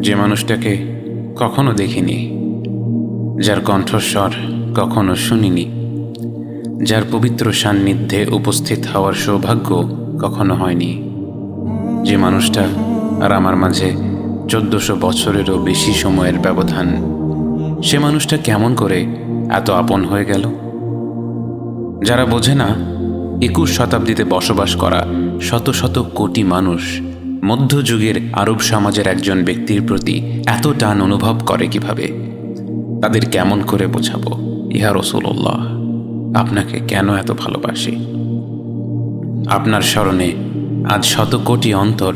যে মানুষটাকে কখনো দেখিনি, যার কণ্ঠস্বর কখনো শুনিনি, যার পবিত্র সান্নিধ্যে উপস্থিত হওয়ার সৌভাগ্য কখনো হয়নি। যে মানুষটা আর আমার মাঝে চোদ্দশো বছরেরও বেশি সময়ের ব্যবধান, সে মানুষটা কেমন করে এত আপন হয়ে গেল? যারা বোঝে না, একুশ শতাব্দীতে বসবাস করা শত শত কোটি মানুষ মধ্যযুগের আরব সমাজের একজন ব্যক্তির প্রতি এত টান অনুভব করে কীভাবে? তাদের কেমন করে বোঝাবো? ইহা রসুল্লাহ আপনাকে কেন এত ভালোবাসি? আপনার স্মরণে আজ শত কোটি অন্তর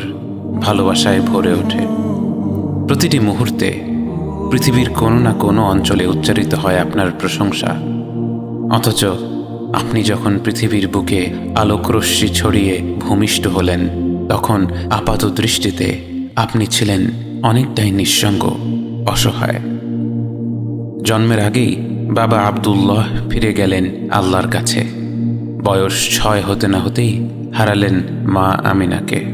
ভালোবাসায় ভরে ওঠে। প্রতিটি মুহূর্তে পৃথিবীর কোনো না কোনো অঞ্চলে উচ্চারিত হয় আপনার প্রশংসা। অথচ আপনি যখন পৃথিবীর বুকে আলোকরশ্মি ছড়িয়ে ভূমিষ্ঠ হলেন তখন আপাত দৃষ্টিতে আপনি ছিলেন অনেকটাই নিঃসঙ্গ, অসহায়। জন্মের আগেই বাবা আব্দুল্লাহ ফিরে গেলেন আল্লাহর কাছে। বয়স ছয় হতে না হতেই হারালেন মা আমিনাকে।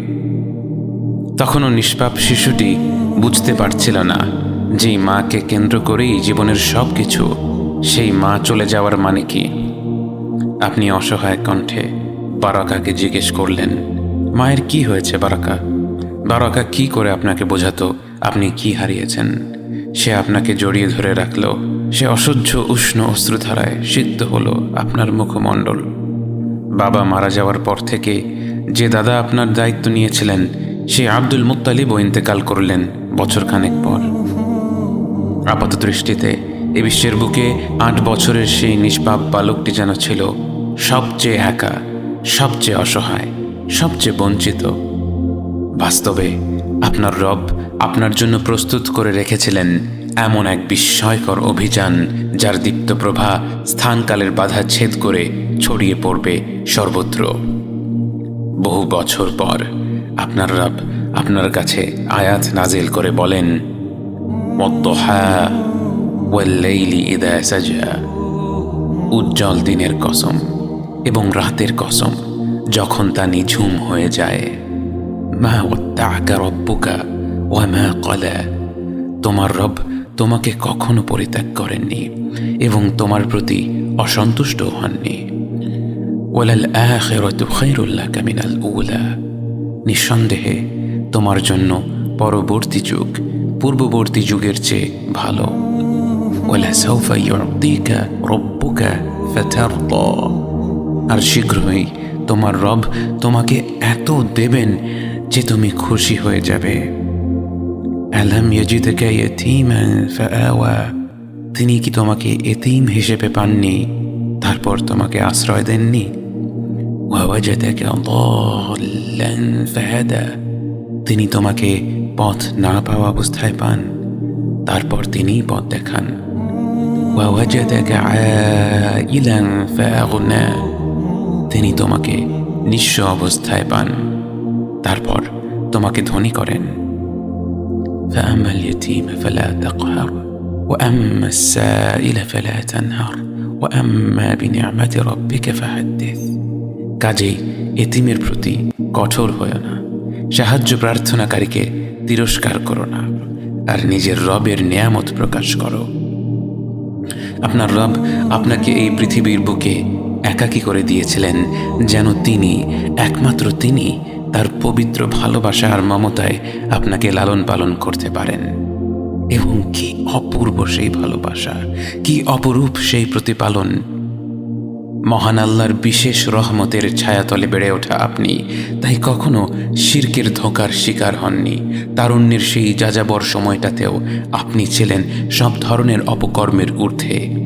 তখনও নিষ্পাপ শিশুটি বুঝতে পারছিল না যে মাকে কেন্দ্র করেই জীবনের সব কিছু সেই মা চলে যাওয়ার মানে কি। আপনি অসহায় কণ্ঠে বারাকাকে জিজ্ঞেস করলেন মায়ের কি হয়েছে, বারাকা? বারাকা কি করে আপনাকে বোঝাতো? আপনি কি হারিয়েছেন? সে আপনাকে জড়িয়ে ধরে রাখল। সে অসহ্য উষ্ণ অশ্রুধারায় সিদ্ধ হলো আপনার মুখমণ্ডল। বাবা মারা যাওয়ার পর থেকে যে দাদা আপনার দায়িত্ব নিয়েছিলেন, সে আব্দুল মুত্তালিবও ইন্তেকাল করলেন বছরখানেক পর। আপাত দৃষ্টিতে এ বিশ্বের বুকে আট বছরের সেই নিষ্পাপ বালকটি যেন ছিল সবচেয়ে একা, সবচেয়ে অসহায়। সবচেয়ে বঞ্চিত। বাস্তবে, আপনার রব আপনার জন্য প্রস্তুত করে রেখেছিলেন এমন এক বিস্ময়কর অভিযান, যার দীপ্ত প্রভা স্থানকালের বাধা ছেদ করে ছড়িয়ে পড়বে সর্বত্র। বহু বছর পর আপনার রব আপনার কাছে আয়াত নাজিল করে বলেন উজ্জ্বল দিনের কসম এবং রাতের কসম। যখন তা নিঝুম হয়ে যায়। মা ওত্তাকা রব্বুকা ও মা কলা তোমার রব তোমাকে কখনো পরিত্যাগ করেননি এবং তোমার প্রতি অসন্তুষ্ট হননি। ওলাল উলা। নিঃসন্দেহে তোমার জন্য পরবর্তী যুগ, পূর্ববর্তী যুগের চেয়ে ভালো। সৌফা রব্বুকা আর শীঘ্রই তোমার রব তোমাকে এত দেবেন যে তুমি খুশি হয়ে যাবে আলাম ইয়াজিদকা ইয়াতীমান ফাআওয়া তিনি কি তোমাকে এতিম হিসেবে পাননি তারপর তোমাকে আশ্রয় দেননি ওয়াওয়াজাদাকা দাল্লান ফাহাদা তিনি তোমাকে পথ না পাওয়া অবস্থায় পান তারপর তিনিই পথ দেখান ووجدك عائلا فأغنى তিনি তোমাকে নিঃস্ব অবস্থায় পান তারপর তোমাকে ধনী করেন فأما اليتيم فلا تقهر وأما السائل فلا تنهر وأما بنعمة ربك فحدث কাজেই এতিমের প্রতি কঠোর হয়েও না সাহায্য প্রার্থনাকারীকে তিরস্কার করো না আর নিজের রবের নিয়ামত প্রকাশ করো আপনার রব আপনাকে এই পৃথিবীর বুকে একাকী করে দিয়েছিলেন যেন তিনি, একমাত্র তিনি, তার পবিত্র ভালোবাসা আর মমতায় আপনাকে লালন পালন করতে পারেন। এবং কি অপূর্ব সেই ভালোবাসা, কি অপরূপ সেই প্রতিপালন। মহান আল্লাহর বিশেষ রহমতের ছায়াতলে বেড়ে ওঠা আপনি, তাই কখনো শির্কের ধোকার শিকার হননি। তারুণ্যের সেই যাযাবর সময়টাতেও আপনি ছিলেন সব ধরনের অপকর্মের ঊর্ধ্বে।